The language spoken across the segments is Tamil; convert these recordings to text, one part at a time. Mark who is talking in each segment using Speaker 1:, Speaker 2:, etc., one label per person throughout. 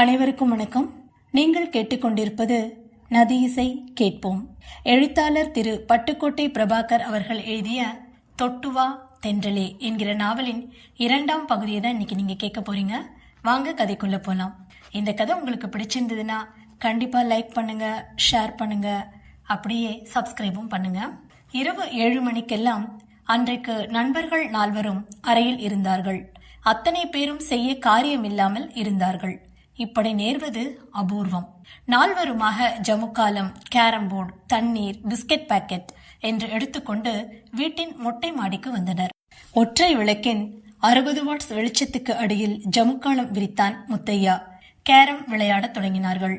Speaker 1: அனைவருக்கும் வணக்கம். நீங்கள் கேட்டுக்கொண்டிருப்பது நதி இசை கேட்போம். எழுத்தாளர் திரு பட்டுக்கோட்டை பிரபாகர் அவர்கள் எழுதிய தொட்டுவா தென்றலே என்கிற நாவலின் இரண்டாம் பகுதியை தான் இன்னைக்கு நீங்க கேட்க போறீங்க. வாங்க கதைக்குள்ள போலாம். இந்த கதை உங்களுக்கு பிடிச்சிருந்ததுன்னா கண்டிப்பா லைக் பண்ணுங்க ஷேர் பண்ணுங்க அப்படியே சப்ஸ்கிரைபும் பண்ணுங்க. இரவு ஏழு மணிக்கெல்லாம் அன்றைக்கு நண்பர்கள் நால்வரும் அறையில் இருந்தார்கள். அத்தனை பேரும் செய்ய காரியமில்லாமல் இருந்தார்கள். இப்படி நேர்வது அபூர்வம். நால்வருமாக ஜமுக்காலம் கேரம் போர்டு தண்ணீர் பிஸ்கட் பாக்கெட் என்று எடுத்துக்கொண்டு வீட்டின் மொட்டை மாடிக்கு வந்தனர். ஒற்றை விளக்கின் அறுபது வாட்ஸ் வெளிச்சத்துக்கு அடியில் ஜமுக்காலம் விரித்தான் முத்தையா. கேரம் விளையாடத் தொடங்கினார்கள்.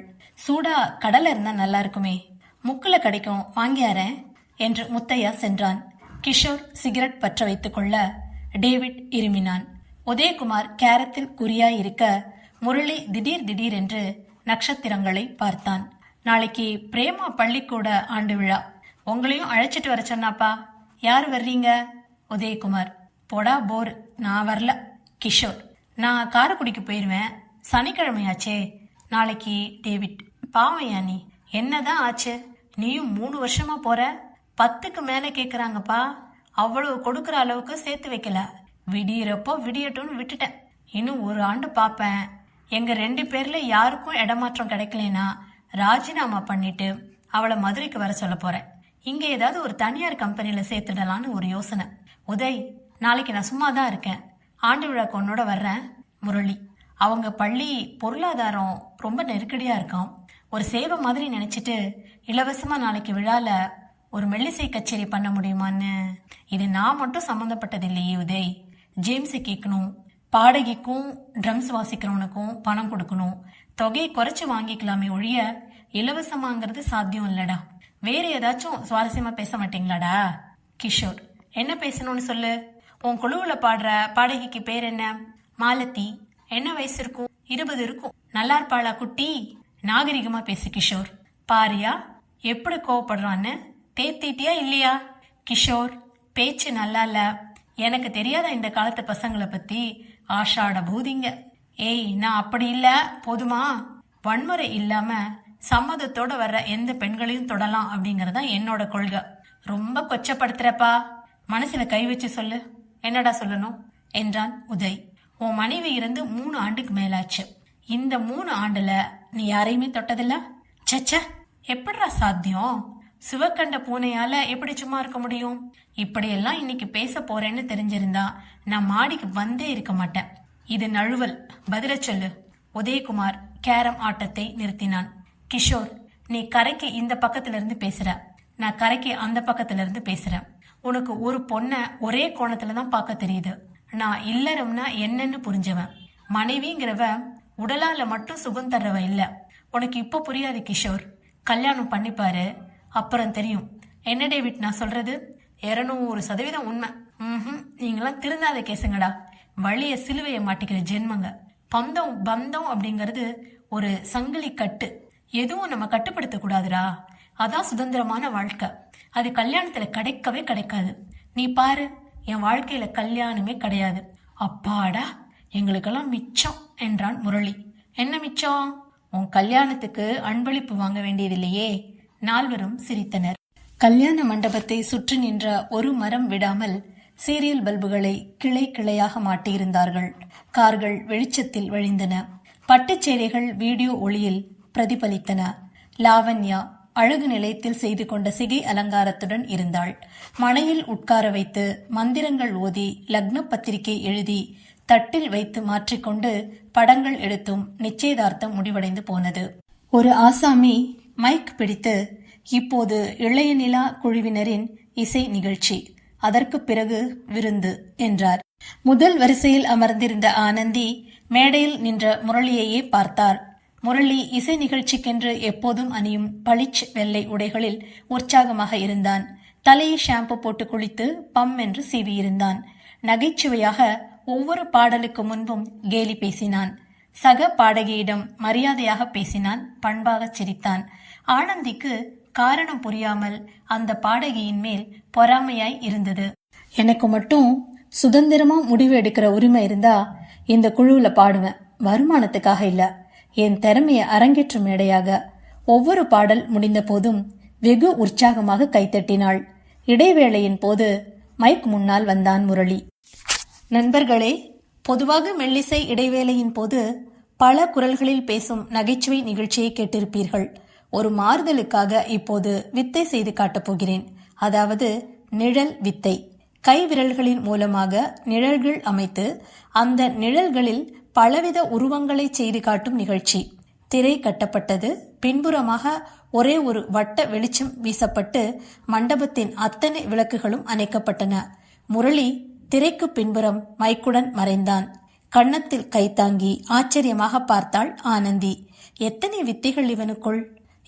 Speaker 1: சூடா கடல இருந்தா நல்லா இருக்குமே. முக்குல கிடைக்கும் வாங்கியாரேன் என்று முத்தையா சென்றான். கிஷோர் சிகரெட் பற்ற வைத்துக் கொள்ள டேவிட் இருமினான். உதயகுமார் கேரத்தில் குறியாய் இருக்க முரளி திடீர் திடீர் என்று நட்சத்திரங்களை பார்த்தான். நாளைக்கு பிரேமா பள்ளிக்கூட ஆண்டு விழா. உங்களையும் அழைச்சிட்டு வர சொன்னாப்பா. யார் வர்றீங்க? உதயகுமார். போடா போர். நான் வரல. கிஷோர். நான் காரைக்குடிக்கு போயிடுவேன் சனிக்கிழமையாச்சே. நாளைக்கு டேவிட். பாவையா நீ. என்னதான் ஆச்சு? நீயும் மூணு வருஷமா போற? பத்துக்கு மேல கேக்குறாங்கப்பா. அவ்வளவு கொடுக்கற அளவுக்கு சேர்த்து வைக்கல. விடியறப்போ விடியட்டும்னு விட்டுட்டேன். இன்னும் ஒரு ஆண்டு பாப்பேன். எங்க ரெண்டு பேர்ல யாருக்கும் இடமாற்றம் கிடைக்கலனா ராஜினாமா பண்ணிட்டு அவளை மதுரைக்கு வர சொல்ல போறேன். இங்க ஏதாவது ஒரு தனியார் கம்பெனில சேர்த்துடலான்னு ஒரு யோசனை. உதய் நாளைக்கு நான் சும்மா தான் இருக்கேன். ஆண்டு விழாக்கு உன்னோட வர்றேன் முரளி. அவங்க பள்ளி பொருளாதாரம் ரொம்ப நெருக்கடியா இருக்கும். ஒரு சேவை மாதிரி நினைச்சிட்டு இலவசமா நாளைக்கு விழால ஒரு மெல்லிசை கச்சேரி பண்ண முடியுமான்னு. இது நான் மட்டும் சம்மந்தப்பட்டது இல்லையே உதய். ஜேம்ஸை கேட்கணும் பாடகிக்கும் ட்ரம்ஸ் வாசிக்கிறவனுக்கும் பணம் கொடுக்கணும். தொகையை குறைச்சு வாங்கிக்கலாமே ஒழிய இலவசமாங்கிறது சாத்தியம் இல்லடா. வேற ஏதாச்சும் சுவாரஸ்யமா பேச மாட்டீங்களாடா? கிஷோர் என்ன பேசணும்னு சொல்லு? உன் குழுவுல பாடுற பாடகிக்கு பேர் என்ன? மாலத்தி என்ன வயசு இருக்கும்? இருபது இருக்கும். நல்லா இருப்பாளா குட்டி? நாகரிகமா பேசு கிஷோர். பாரியா எப்படி கோவப்படுறான்னு? தேத்திட்டியா இல்லையா? கிஷோர் பேச்சு நல்லா இல்ல. எனக்கு தெரியாத இந்த காலத்து பசங்களை பத்தி? ஆஷாட பூதிங்க ஏய் நான் அப்படி இல்ல. போதுமா? வன்முறை இல்லாம சம்மதத்தோட வர்ற எந்த பெண்களையும் தொடலாம் அப்படிங்கறதா என்னோட கொள்கை. ரொம்ப கொச்சப்படுத்துறப்பா. மனசுல கை வச்சு சொல்லு. என்னடா சொல்லணும்? என்றான் உதய். உன் மனைவி இருந்து மூணு ஆண்டுக்கு மேலாச்சு. இந்த மூணு ஆண்டுல நீ யாரையுமே தொட்டதில்ல? சச்ச எப்படா சாத்தியம்? சிவக்கண்ட பூனையால எப்படி சும்மா இருக்க முடியும்? இப்படியெல்லாம் இன்னைக்கு பேச போறேன்னு தெரிஞ்சிருந்தா நான் மாடிக்கு வந்தே இருக்க மாட்டேன். இது நழுவல். பதில சொல்லு. உதயகுமார் கேரம் ஆட்டத்தை நிறுத்தினான். கிஷோர் நீ கரைக்கு இந்த பக்கத்துல இருந்து பேசுற. நான் கரைக்கு அந்த பக்கத்துல இருந்து பேசுறேன் உனக்கு ஒரு பொண்ண ஒரே கோணத்துல தான் பார்க்க தெரியுது. நான் இல்லறம்னா என்னன்னு புரிஞ்சவன். மனைவிங்கிறவ உடலால மட்டும் சுகம் தர்றவ இல்ல. உனக்கு இப்ப புரியாது கிஷோர். கல்யாணம் பண்ணிப்பாரு. அப்புறம் தெரியும். என்ன டேவிட் நான் சொல்றது? இருநூறு சதவீதம் உண்மை. ம் நீங்களாம் திருந்தாத கேசுங்கடா. வழிய சிலுவைய மாட்டிக்கிற ஜென்மங்க. பந்தம் பந்தம் அப்படிங்கிறது ஒரு சங்கிலி கட்டு. எதுவும் நம்ம கட்டுப்படுத்த கூடாதுடா. அதான் சுதந்திரமான வாழ்க்கை. அது கல்யாணத்துல கிடைக்கவே கிடைக்காது. நீ பாரு என் வாழ்க்கையில கல்யாணமே கிடையாது. அப்பாடா எங்களுக்கெல்லாம் மிச்சம் என்றான் முரளி. என்ன மிச்சம்? உன் கல்யாணத்துக்கு அன்பளிப்பு வாங்க வேண்டியதில்லையே. நால்வரும் சிரித்தனர். கல்யாண மண்டபத்தை சுற்றி நின்ற ஒரு மரம் விடாமல் சீரியல் பல்புகளை கிளை கிளையாக மாட்டியிருந்தார்கள். கார்கள் வெளிச்சத்தில் வழிந்தன. பட்டுச்சேரைகள் வீடியோ ஒளியில் பிரதிபலித்தன. லாவண்யா அழகு நிலையத்தில் செய்து கொண்ட சிகை அலங்காரத்துடன் இருந்தாள். மனையில் உட்கார வைத்து மந்திரங்கள் ஓதி லக்ன பத்திரிகை எழுதி தட்டில் வைத்து மாற்றிக்கொண்டு படங்கள் எடுத்தும் நிச்சயதார்த்தம் முடிவடைந்து போனது. ஒரு ஆசாமி மைக் பிடித்து இப்போது இளைய நிலா குழுவினரின் இசை நிகழ்ச்சி அதற்கு பிறகு விருந்து என்றார். முதல் வரிசையில் அமர்ந்திருந்த ஆனந்தி மேடையில் நின்ற முரளியையே பார்த்தார் முரளி இசை நிகழ்ச்சிக்கென்று எப்போதும் அணியும் பளிச் வெள்ளை உடைகளில் உற்சாகமாக இருந்தான். தலையை ஷாம்பு போட்டு குளித்து பம் என்று சீவியிருந்தான். நகைச்சுவையாக ஒவ்வொரு பாடலுக்கு முன்பும் கேலி பேசினான். சக பாடகியிடம் மரியாதையாக பேசினான். பண்பாக சிரித்தான். ஆனந்திக்கு காரணம் புரியாமல் அந்த பாடகியின் மேல் பொறாமையாய் இருந்தது. எனக்கு மட்டும் சுதந்திரமா முடிவு எடுக்கிற உரிமை இருந்தா இந்த குழுவுல பாடுவேன். வருமானத்துக்காக இல்ல. என் திறமையை அரங்கேற்றும் மேடையாக ஒவ்வொரு பாடல் முடிந்த போதும் வெகு உற்சாகமாக கைத்தட்டினாள் இடைவேளையின் போது மைக் முன்னால் வந்தான் முரளி. நண்பர்களே பொதுவாக மெல்லிசை இடைவேளையின் போது பல குரல்களில் பேசும் நகைச்சுவை நிகழ்ச்சியை கேட்டிருப்பீர்கள். ஒரு மாறுதலுக்காக இப்போது வித்தை செய்து காட்டப் போகிறேன். அதாவது நிழல் வித்தை. கை விரல்களின் மூலமாக நிழல்கள் அமைத்து அந்த நிழல்களில் பலவித உருவங்களை செய்து காட்டும் நிகழ்ச்சி. திரை கட்டப்பட்டது பின்புறமாக ஒரே ஒரு வட்ட வெளிச்சம் வீசப்பட்டு மண்டபத்தின் அத்தனை விளக்குகளும் அணைக்கப்பட்டன. முரளி திரைக்கு பின்புறம் மைக்குடன் மறைந்தான். கன்னத்தில் கைத்தாங்கி ஆச்சரியமாக பார்த்தாள் ஆனந்தி. எத்தனை வித்தைகள் இவனுக்குள்?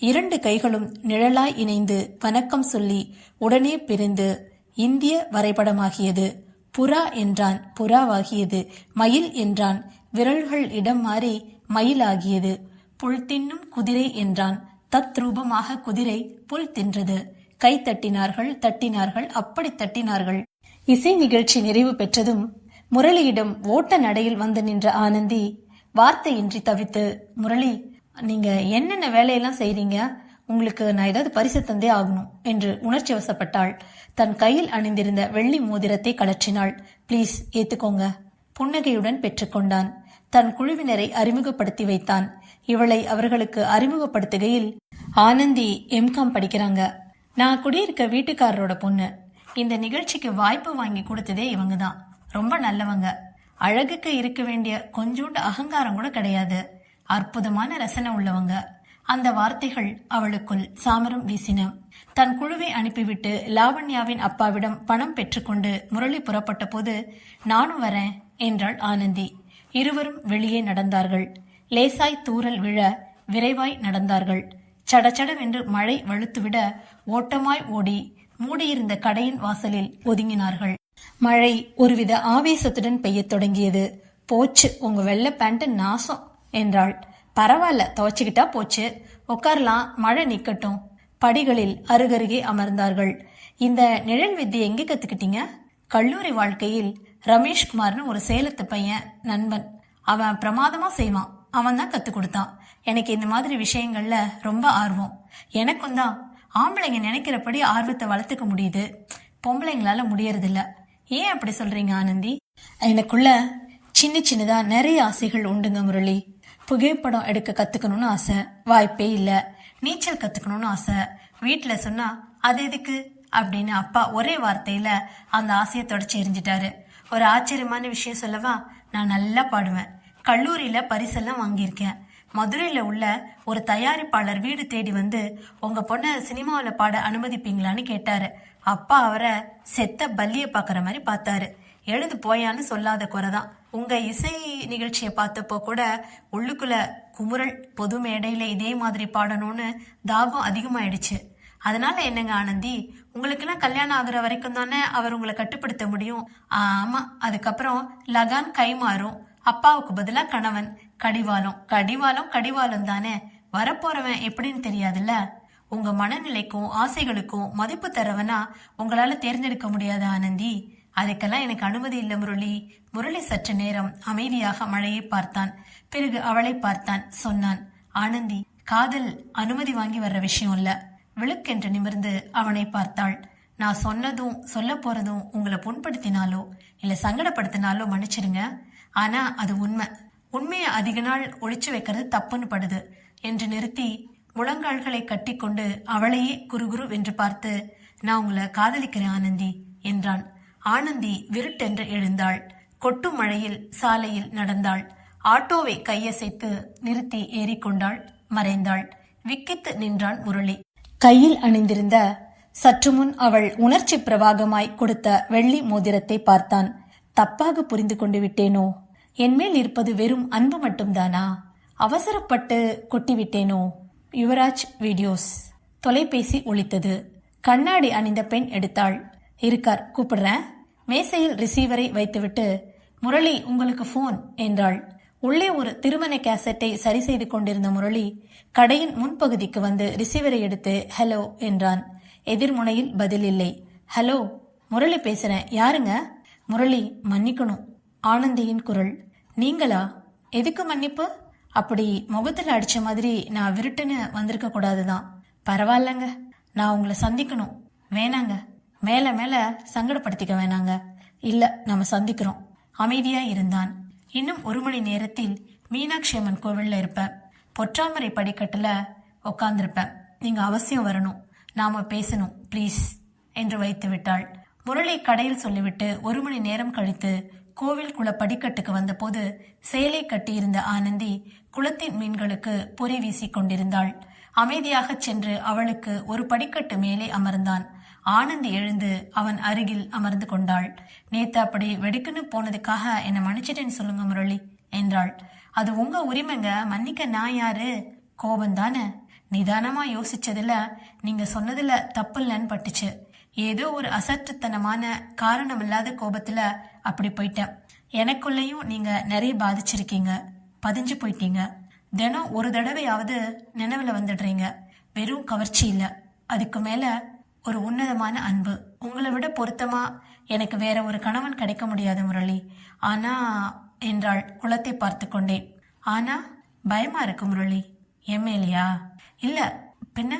Speaker 1: இரண்டு கைகளும் நிழலாய் இணைந்து வணக்கம் சொல்லி உடனே பிரிந்து இந்திய வரைபடமாகியது. புறா என்றான் புறாவாகியது. மயில் என்றான் விரல்கள் இடம் மாறி மயிலாகியது. புல் தின்னும் குதிரை என்றான் தத்ரூபமாக குதிரை புல் தின்றது. கை தட்டினார்கள் தட்டினார்கள் அப்படி தட்டினார்கள். இசை நிகழ்ச்சி நிறைவு பெற்றதும் முரளியிடம் ஓட்ட நடையில் வந்து நின்ற ஆனந்தி வார்த்தையின்றி தவித்து முரளி நீங்கள் என்னென்ன வேலையெல்லாம் செய்கிறீங்க உங்களுக்கு நான் ஏதாவது பரிசு தந்தே ஆகணும் என்று உணர்ச்சி வசப்பட்டாள் தன் கையில் அணிந்திருந்த வெள்ளி மோதிரத்தை கலற்றினாள் ப்ளீஸ் ஏத்துக்கோங்க புன்னகையுடன் பெற்றுக்கொண்டான். தன் குழுவினரை அறிமுகப்படுத்தி வைத்தான். இவளை அவர்களுக்கு அறிமுகப்படுத்துகையில் ஆனந்தி எம்காம் படிக்கிறாங்க. நான் குடியிருக்க வீட்டுக்காரரோட பொண்ணு. இந்த நிகழ்ச்சிக்கு வாய்ப்பு வாங்கி கொடுத்ததே இவங்க தான். ரொம்ப நல்லவங்க. அழகுக்கு இருக்க வேண்டிய கொஞ்சோண்டு அகங்காரம் கூட கிடையாது. அற்புதமான ரசனை உள்ளவங்க. அந்த வார்த்தைகள் அவளுக்குள் சாமரம் வீசின. தன் குழுவை அனுப்பிவிட்டு லாவண்யாவின் அப்பாவிடம் பணம் பெற்றுக்கொண்டு முரளி புறப்பட்ட போது நானும் வரேன் என்றாள் ஆனந்தி. இருவரும் வெளியே நடந்தார்கள். லேசாய் தூறல் விழ விரைவாய் நடந்தார்கள். சடச்சடவென்று மழை வழுத்துவிட ஓட்டமாய் ஓடி மூடியிருந்த கடையின் வாசலில் ஒதுங்கினார்கள். மழை ஒருவித ஆவேசத்துடன் பெய்யத் தொடங்கியது. போச்சு உங்க வெள்ளை பேண்ட் நாசம். என்றாள். பரவாயில்ல துவச்சுக்கிட்டா போச்சு. உட்காரலாம் மழை நிக்கட்டும். படிகளில் அருகருகே அமர்ந்தார்கள். இந்த நிழல் வித்தியை எங்கே கத்துக்கிட்டீங்க? கல்லூரி வாழ்க்கையில் ரமேஷ்குமார்னு ஒரு சேலத்து பையன் நண்பன். அவன் பிரமாதமா செய்வான். அவன் தான் கத்து கொடுத்தான். எனக்கு இந்த மாதிரி விஷயங்கள்ல ரொம்ப ஆர்வம். எனக்கும் தான். ஆம்பளைங்க நினைக்கிறபடி ஆர்வத்தை வளர்த்துக்க முடியுது. பொம்பளைங்களால முடியறதில்ல. ஏன் அப்படி சொல்றீங்க ஆனந்தி? எனக்குள்ள சின்ன சின்னதா நிறைய ஆசைகள் உண்டுங்க முரளி. புகைப்படம் எடுக்க கத்துக்கணும்னு ஆசை. வாய்ப்பே இல்ல. நீச்சல் கத்துக்கணும்னு ஆசை. வீட்டுல சொன்னா அது எதுக்கு? அப்படின்னு அப்பா ஒரே வார்த்தையில அந்த ஆசையை தொடச்சி எரிஞ்சிட்டாரு. ஒரு ஆச்சரியமான விஷயம் சொல்லவா நான் நல்லா பாடுவேன். கல்லூரியில பரிசெல்லாம் வாங்கியிருக்கேன். மதுரையில உள்ள ஒரு தயாரிப்பாளர் வீடு தேடி வந்து உங்க பொண்ணை சினிமாவில் பாட அனுமதிப்பீங்களான்னு கேட்டாரு. அப்பா அவரை செத்த பல்லிய பாக்குற மாதிரி பார்த்தாரு. எழுந்து போயான்னு சொல்லாத குறைதான் உங்க இசை நிகழ்ச்சியை பார்த்தப்போ கூட உள்ளுக்குள்ள குமுறல் பொது மேடையில இதே மாதிரி பாடணும்னு தாகம் அதிகமாயிடுச்சு. அதனால என்னங்க ஆனந்தி உங்களுக்கெல்லாம் கல்யாணம் ஆகுற வரைக்கும் தானே அவர் உங்களை கட்டுப்படுத்த முடியும்? ஆமா. அதுக்கப்புறம் லகான் கை மாறும். அப்பாவுக்கு பதிலா கணவன். கடிவாளம். கடிவாளம் கடிவாளம் தானே. வரப்போறவன் எப்படின்னு தெரியாதுல்ல? உங்க மனநிலைக்கும் ஆசைகளுக்கும் மதிப்பு தரவனா உங்களால தேர்ந்தெடுக்க முடியாத ஆனந்தி? அதுக்கெல்லாம் எனக்கு அனுமதி இல்லை முரளி. முரளி சற்று நேரம் அமைதியாக மழையை பார்த்தான். பிறகு அவளை பார்த்தான் சொன்னான் ஆனந்தி காதல் அனுமதி வாங்கி வர்ற விஷயம் இல்ல. விழுக்கென்று நிமிர்ந்து அவனை பார்த்தாள். நான் சொன்னதும் சொல்ல போறதும் உங்களை புண்படுத்தினாலோ இல்ல சங்கடப்படுத்தினாலோ மன்னிச்சிருங்க. ஆனா அது உண்மை. உண்மையை அதிக நாள் ஒழிச்சு வைக்கிறது தப்புன்னு படுது என்று நிறுத்தி முழங்கால்களை கட்டிக்கொண்டு அவளையே குறுகுரு என்று பார்த்து நான் உங்களை காதலிக்கிறேன் ஆனந்தி என்றான். ஆனந்தி விருட்டென்று எழுந்தாள். கொட்டும் மழையில் சாலையில் நடந்தாள். ஆட்டோவை கையசைத்து நிறுத்தி ஏறிக்கொண்டாள். மறைந்தாள். விக்கித்து நின்றான் முரளி. கையில் அணிந்திருந்த சற்று முன் அவள் உணர்ச்சி பிரவாகமாய் கொடுத்த வெள்ளி மோதிரத்தை பார்த்தான். தப்பாக புரிந்து கொண்டு விட்டேனோ? என்மேல் இருப்பது வெறும் அன்பு மட்டும்தானா? அவசரப்பட்டு கொட்டிவிட்டேனோ? யுவராஜ் வீடியோஸ். தொலைபேசி ஒழித்தது கண்ணாடி அணிந்த பெண் எடுத்தாள். இருக்கார். கூப்பிடுறேன். மேசையில் ரிசீவரை வைத்துவிட்டு முரளி உங்களுக்கு ஃபோன் என்றாள். உள்ளே ஒரு திருமண கேசட்டை சரி செய்து கொண்டிருந்த முரளி கடையின் முன்பகுதிக்கு வந்து ரிசீவரை எடுத்து ஹலோ என்றான். எதிர்முனையில் பதில் இல்லை. ஹலோ முரளி பேசுறேன். யாருங்க? முரளி மன்னிக்கணும். ஆனந்தியின் குரல் நீங்களா? எதுக்கு மன்னிப்பு? அப்படி முகத்துல அடிச்ச மாதிரி நான் விருட்டுன்னு வந்திருக்க கூடாதுதான் பரவாயில்லங்க. நான் உங்களை சந்திக்கணும். வேணாங்க. மேல மேல சங்கடப்படுத்திக்க வேணாங்க. இல்ல நம்ம சந்திக்கிறோம். அமைதியா இருந்தான். இன்னும் ஒரு மணி நேரத்தில் மீனாட்சி அம்மன் கோவில்ல இருப்பேன். பொற்றாமரை படிக்கட்டுல உட்கார்ந்திருப்பேன் நீங்க அவசியம் வரணும். நாம பேசணும் ப்ளீஸ் என்று வைத்து விட்டாள். முரளி கடையில் சொல்லிவிட்டு ஒரு மணி நேரம் கழித்து கோவில் குள படிக்கட்டுக்கு வந்தபோது சேலை கட்டியிருந்த ஆனந்தி குளத்தின் மீன்களுக்கு பொறி வீசிக் கொண்டிருந்தாள். அமைதியாகச் சென்று அவளுக்கு ஒரு படிக்கட்டு மேலே அமர்ந்தான். ஆனந்தி எழுந்து அவன் அருகில் அமர்ந்து கொண்டாள். நேத்து அப்படி வெடுக்குன்னு போனதுக்காக என்னை மன்னிச்சிட்டேன்னு சொல்லுங்க முரளி என்றாள். அது உங்க உரிமைங்க. மன்னிக்க நான் யாரு? கோபம் தானே? நிதானமா யோசிச்சதுல நீங்க சொன்னதுல தப்பு பட்டுச்சு. ஏதோ ஒரு அசற்றுத்தனமான காரணமில்லாத கோபத்துல அப்படி போயிட்டேன். எனக்குள்ளேயும் நீங்க நிறைய பாதிச்சிருக்கீங்க. பதிஞ்சு போயிட்டீங்க. தினம் ஒரு தடவையாவது நினைவுல வந்துடுறீங்க. வெறும் கவர்ச்சி இல்ல. அதுக்கு மேல ஒரு உன்னதமான அன்பு. உங்களை விட பொருத்தமா எனக்கு வேற ஒரு கணவன் கிடைக்க முடியாது முரளி. ஆனா என்றாள் குளத்தை பார்த்து கொண்டேன் ஆனா பயமா இருக்கு முரளி. எம்எல்ஏயா இல்ல பின்ன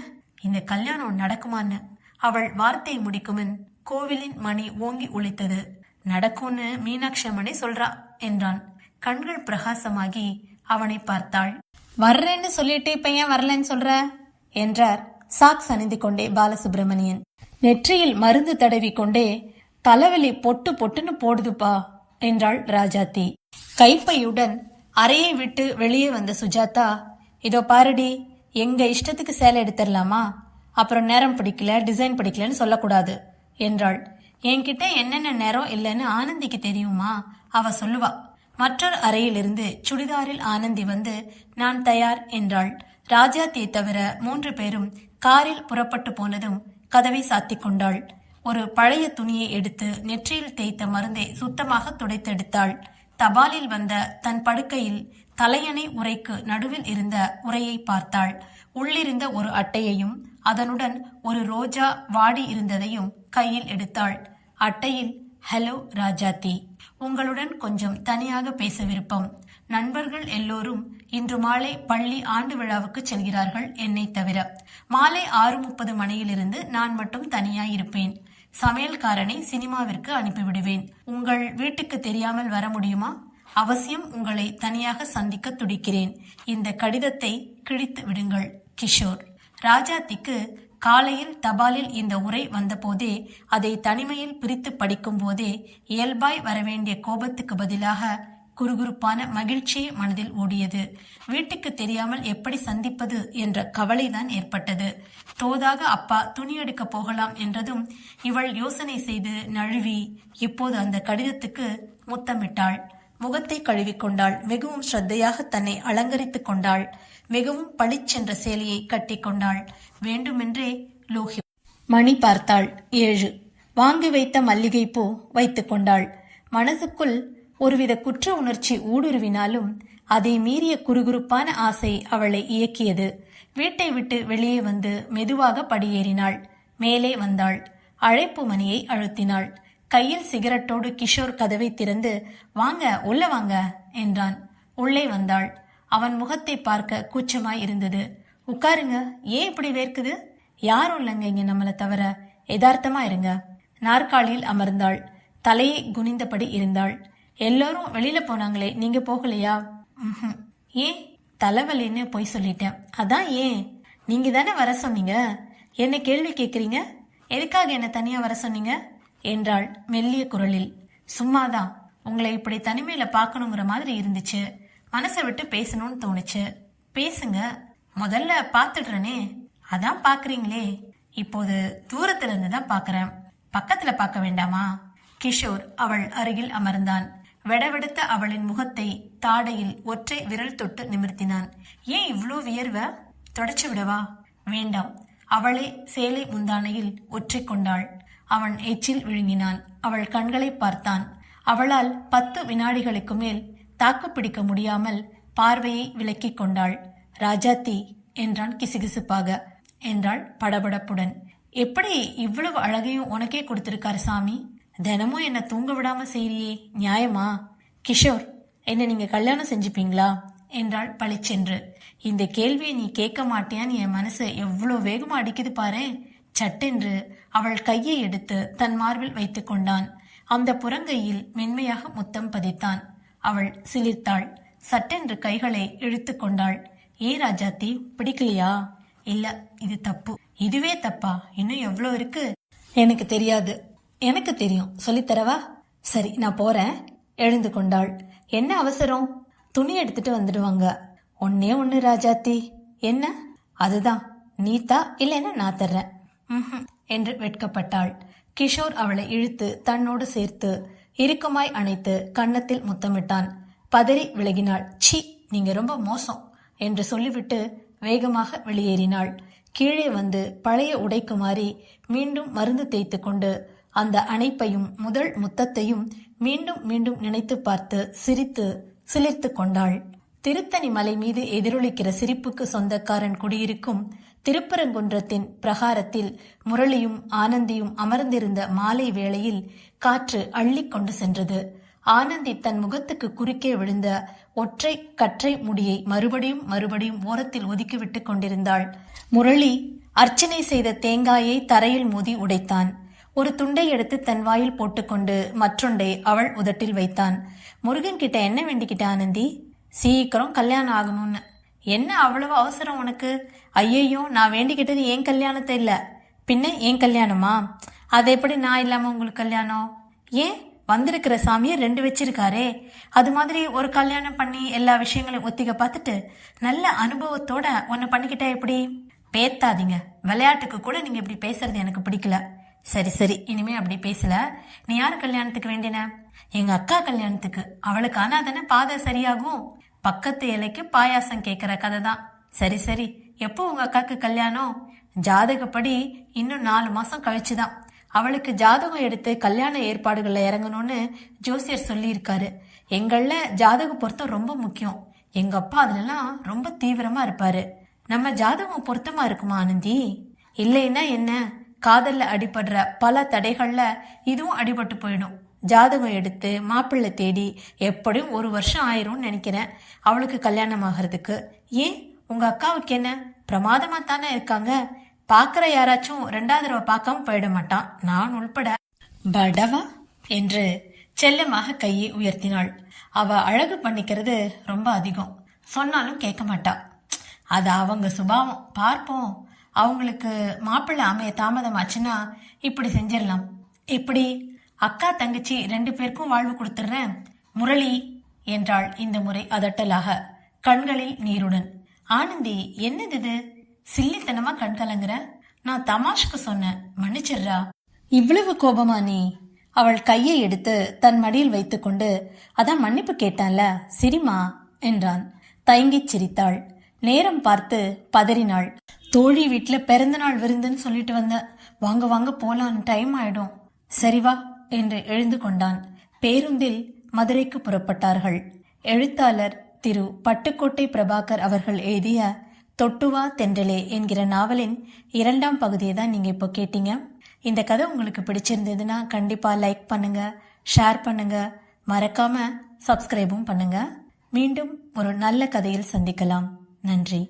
Speaker 1: இந்த கல்யாணம் நடக்குமான்னு. அவள் வார்த்தையை முடிக்குமின் கோவிலின் மணி ஓங்கி ஒழித்தது நடக்கும்னு மீனாட்சி அம்மனே சொல்றா என்றான். கண்கள் பிரகாசமாகி அவனை பார்த்தாள். வர்றேன்னு சொல்லிட்டு இப்ப ஏன் வரலன்னு சொல்ற? என்றார். சாக்ஸ் அணிந்து கொண்டே பாலசுப்ரமணியன். நெற்றியில் மருந்து தடவி கொண்டே தலைவலி பொட்டு பொட்டுன்னு போடுதுப்பா என்றாள் ராஜாத்தி. கைப்பையுடன் அறையை விட்டு வெளியே வந்த சுஜாதா இதோ பாருடி எங்க இஷ்டத்துக்கு சேலை எடுத்துடலாமா அப்புறம் நேரம் பிடிக்கல டிசைன் பிடிக்கலன்னு சொல்லக்கூடாது என்றாள். என்கிட்ட என்னென்ன நேரம் இல்லைன்னு ஆனந்திக்கு தெரியுமா? அவ சொல்லுவா. மற்றொரு அறையிலிருந்து சுடிதாரில் ஆனந்தி வந்து நான் தயார் என்றாள். ராஜாத்தியை தவிர மூன்று பேரும் காரில் புறப்பட்டு போனதும் கதவை சாத்திக் கொண்டாள். ஒரு பழைய துணியை எடுத்து நெற்றியில் தேய்த்த மருந்தை சுத்தமாக துடைத்தெடுத்தாள். தபாலில் வந்த தன் படுக்கையில் தலையணை உரைக்கு நடுவில் இருந்த உரையை பார்த்தாள். உள்ளிருந்த ஒரு அட்டையையும் அதனுடன் ஒரு ரோஜா வாடி இருந்ததையும் கையில் எடுத்தாள். அட்டையில் ஹலோ ராஜாத்தி. உங்களுடன் கொஞ்சம் தனியாக பேச விருப்பம் நண்பர்கள் எல்லோரும் இன்று மாலை பள்ளி ஆண்டு விழாவுக்கு செல்கிறார்கள் என்னை தவிர. மாலை ஆறு முப்பது மணியிலிருந்து நான் மட்டும் தனியாயிருப்பேன். சமையல்காரனை சினிமாவிற்கு அனுப்பிவிடுவேன். உங்கள் வீட்டுக்கு தெரியாமல் வர முடியுமா? அவசியம் உங்களை தனியாக சந்திக்க துடிக்கிறேன். இந்த கடிதத்தை கிழித்து விடுங்கள் கிஷோர். ராஜாத்திக்கு காலையில் தபாலில் இந்த உரை வந்தபோதே அதை தனிமையில் பிரித்து படிக்கும் போதே இயல்பாய் வரவேண்டிய கோபத்துக்கு பதிலாக குறுகுறுப்பான மகிழ்ச்சியே மனதில் ஓடியது. வீட்டுக்கு தெரியாமல் எப்படி சந்திப்பது என்ற கவலைதான் ஏற்பட்டது. தோதாக அப்பா துணி எடுக்க போகலாம் என்றதும் இவள் யோசனை செய்து நழுவி இப்போது அந்த கடிதத்துக்கு முத்தமிட்டாள். முகத்தை கழுவிக்கொண்டாள் மிகவும் ஸ்ரத்தையாக தன்னை அலங்கரித்துக் கொண்டாள். மிகவும் பளிச்சென்ற சேலையை கட்டிக்கொண்டாள் வேண்டுமென்றே லோகி மணி பார்த்தாள். ஏழு. வாங்கி வைத்த மல்லிகை பூ வைத்துக் கொண்டாள். மனதுக்குள் ஒருவித குற்ற உணர்ச்சி ஊடுருவினாலும் அதை மீறிய குறுகுறுப்பான ஆசை அவளை இயக்கியது. வீட்டை விட்டு வெளியே வந்து மெதுவாக படியேறினாள். மேலே வந்தாள். அழைப்பு மணியை அழுத்தினாள். கையில் சிகரெட்டோடு கிஷோர் கதவை திறந்து வாங்க உள்ள வாங்க என்றான். உள்ளே வந்தாள். அவன் முகத்தை பார்க்க கூச்சமாய் இருந்தது உட்காருங்க. ஏன் இப்படி வேர்க்குது? யாரும் இல்லைங்க இங்க நம்மளை தவிர. யதார்த்தமா இருங்க. நாற்காலியில் அமர்ந்தாள். தலையை குனிந்தபடி இருந்தாள். எல்லாரும் வெளியில போனாங்களே நீங்க போகலையா? ஏன் தலைவலின்னு போய் சொல்லிட்டேன். அதான் ஏன் நீங்க தானே வர சொன்னீங்க? என்ன கேள்வி கேக்குறீங்க? எதுக்காக என்ன தனியா வர சொன்னீங்க? என்றாள் மெல்லிய குரலில். சும்மாதான். உங்களை இப்படி தனிமையில பார்க்கணுங்கிற மாதிரி இருந்துச்சு. மனசை விட்டு பேசணும்னு தோணுச்சு. பேசுங்க. முதல்ல பார்த்துடுறேனே. அதான் பாக்குறீங்களே இப்போது தூரத்துல இருந்து தான் பாக்குறேன் பக்கத்துல பார்க்க வேண்டாமா? கிஷோர் அவள் அருகில் அமர்ந்தான். வெடவெடுத்த அவளின் முகத்தை தாடையில் ஒற்றை விரல் தொட்டு நிமிர்த்தினான். ஏன் இவ்ளோ வியர்வ? தொடச்சு விடவா? வேண்டாம். அவளே சேலை முந்தானையில் ஒற்றை கொண்டாள். அவன் எச்சில் விழுங்கினான். அவள் கண்களை பார்த்தான். அவளால் பத்து வினாடிகளுக்கு மேல் தாக்கு பிடிக்க முடியாமல் பார்வையை விலக்கிக் கொண்டாள். ராஜாத்தி என்றான் கிசுகிசுப்பாக. என்றாள் படபடப்புடன். எப்படி இவ்வளவு அழகையும் உனக்கே கொடுத்திருக்காரு சாமி? தினமும் என்னை தூங்க விடாம செய்றியே நியாயமா? கிஷோர் என்னை நீங்க கல்யாணம் செஞ்சுப்பீங்களா? என்றாள் பளிச்சென்று. இந்த கேள்வியை நீ கேட்க மாட்டியான்னு என் மனசு எவ்வளோ வேகமா அடிக்குது பாரு. சட்டென்று அவள் கையை எடுத்து தன் மார்பில் வைத்து கொண்டான். அந்த புறங்கையில் மென்மையாக முத்தம் பதித்தான். அவள் சிலிர்த்தாள். சட்டென்று கைகளை இழுத்து கொண்டாள். ஏ ராஜாத்தி பிடிக்கலையா? இல்ல இது தப்பு. இதுவே தப்பா? இன்னும் எவ்வளோ இருக்கு? எனக்கு தெரியாது. எனக்கு தெரியும். சொல்லித்தரவா சரி நான் போறேன். எழுந்து கொண்டாள். என்ன அவசரம்? துணி எடுத்துட்டு வந்துடுவாங்க. ஒன்னே ஒண்ணு ராஜாத்தி. என்ன? அதுதான். நீத்தா? இல்லைன்னா நான் தர்றேன். ம்ஹும் என்று வெட்கப்பட்டாள். கிஷோர் அவளை இழுத்து தன்னோடு சேர்த்து இறுக்கமாய் அணைத்து கன்னத்தில் முத்தமிட்டான். பதறி விலகினாள். சி நீங்க ரொம்ப மோசம் என்று சொல்லிவிட்டு வேகமாக வெளியேறினாள். கீழே வந்து பழைய உடைக்கு மாறி மீண்டும் மருந்து தேய்த்து கொண்டு அந்த அணைப்பையும் முதல் முத்தத்தையும் மீண்டும் மீண்டும் நினைத்து பார்த்து சிரித்து சிலிர்த்து கொண்டாள். திருத்தணி மலை மீது எதிரொலிக்கிற சிரிப்புக்கு சொந்தக்காரன் குடியிருக்கும் திருப்பரங்குன்றத்தின் பிரகாரத்தில் முரளியும் ஆனந்தியும் அமர்ந்திருந்த மாலை வேளையில் காற்று அள்ளி கொண்டு சென்றது. ஆனந்தி தன் முகத்துக்கு குறுக்கே விழுந்த ஒற்றை கற்றை முடியை மறுபடியும் மறுபடியும் ஓரத்தில் ஒதுக்கிவிட்டு கொண்டிருந்தாள். முரளி அர்ச்சனை செய்த தேங்காயை தரையில் மோதி உடைத்தான். ஒரு துண்டை எடுத்து தன் வாயில் போட்டுக்கொண்டு மற்றொண்டை அவள் உதட்டில் வைத்தான். முருகன் கிட்ட என்ன வேண்டிக்கிட்ட ஆனந்தி சீக்கிரம் கல்யாணம் ஆகணும்னு. என்ன அவ்வளவு அவசரம் உனக்கு? ஐயையோ நான் வேண்டிக்கிட்டது ஏன் கல்யாணத்தை இல்லை. பின்ன ஏன் கல்யாணமா? அது எப்படி நான் இல்லாம உங்களுக்கு கல்யாணம்? ஏன் வந்திருக்கிற சாமியை ரெண்டு வச்சிருக்காரே. அது மாதிரி ஒரு கல்யாணம் பண்ணி எல்லா விஷயங்களையும் ஒத்திக பார்த்துட்டு நல்ல அனுபவத்தோட ஒன்னு பண்ணிக்கிட்டா எப்படி? பேத்தாதீங்க. விளையாட்டுக்கு கூட நீங்க இப்படி பேசுறது எனக்கு பிடிக்கல. சரி சரி. இனிமே அப்படி பேசல. நீ யார் கல்யாணத்துக்கு வேண்டின? எங்க அக்கா கல்யாணத்துக்கு. அவளுக்கு ஆனா தானே பாதை சரியாகும். பக்கத்து இலைக்கு பாயாசம் கேட்கிற கதை தான் சரி சரி. எப்போ உங்க அக்காக்கு கல்யாணம்? ஜாதகப்படி இன்னும் நாலு மாசம் கழிச்சுதான். அவளுக்கு ஜாதகம் எடுத்து கல்யாண ஏற்பாடுகள்ல இறங்கணும்னு ஜோசியர் சொல்லியிருக்காரு. எங்கள்ல ஜாதக பொருத்தம் ரொம்ப முக்கியம். எங்க அப்பா அதுலலாம் ரொம்ப தீவிரமா இருப்பாரு. நம்ம ஜாதகம் பொருத்தமா இருக்குமா ஆனந்தி? இல்லைன்னா என்ன? காதல்ல அடிபடுற பல தடைகள்ல இதுவும் அடிபட்டு போயிடும். ஜாதகம் எடுத்து மாப்பிள்ளை தேடி எப்படியும் ஒரு வருஷம் ஆயிரும்னு நினைக்கிறேன். அவளுக்கு கல்யாணம் ஆகிறதுக்கு. ஏன்? உங்க அக்காவுக்கு என்ன? பிரமாதமா தானே இருக்காங்க. பாக்குற யாராச்சும் ரெண்டாவது தடவை பார்க்காம போயிட மாட்டான். நான் உள்பட. படவா? என்று செல்லமாக கையை உயர்த்தினாள். அவ அழகு பண்ணிக்கிறது ரொம்ப அதிகம். சொன்னாலும் கேட்க மாட்டா. அது அவங்க சுபாவம். பார்ப்போம். அவங்களுக்கு மாப்பிள்ளை அமைய தாமதமாச்சுன்னா இப்படி செஞ்சிடலாம். இப்படி அக்கா தங்கச்சி ரெண்டு பேருக்கும் வாழ்வு கொடுத்துட்றேன். முரளி என்றாள் இந்த முறை அதட்டலாக. கண்களில் நீருடன். ஆனந்தி என்னது இது? சில்லித்தனமா கண் கலங்குற? நான் தமாஷ்க்கு சொன்னேன். மன்னிச்சிடுறா. இவ்வளவு கோபமா நீ? அவள் கையை எடுத்து தன் மடியில் வைத்துக்கொண்டு அதான் மன்னிப்பு கேட்டான்ல சிரிமா? என்றான். தயங்கிச் சிரித்தாள். நேரம் பார்த்து பதறினாள். தோழி வீட்டில் பிறந்த நாள் விருந்துன்னு சொல்லிட்டு வந்த வாங்க வாங்க போலான்னு டைம் ஆயிடும். சரி வா என்று எழுந்து கொண்டான். பேருந்தில் மதுரைக்கு புறப்பட்டார்கள். எழுத்தாளர் திரு பட்டுக்கோட்டை பிரபாகர் அவர்கள் எழுதிய தொட்டுவா தென்றலே என்கிற நாவலின் இரண்டாம் பகுதியை தான் நீங்கள் இப்போ கேட்டீங்க. இந்த கதை உங்களுக்கு பிடிச்சிருந்ததுன்னா கண்டிப்பாக லைக் பண்ணுங்க ஷேர் பண்ணுங்க மறக்காம சப்ஸ்கிரைபும் பண்ணுங்க. மீண்டும் ஒரு நல்ல கதையில் சந்திக்கலாம். நன்றி.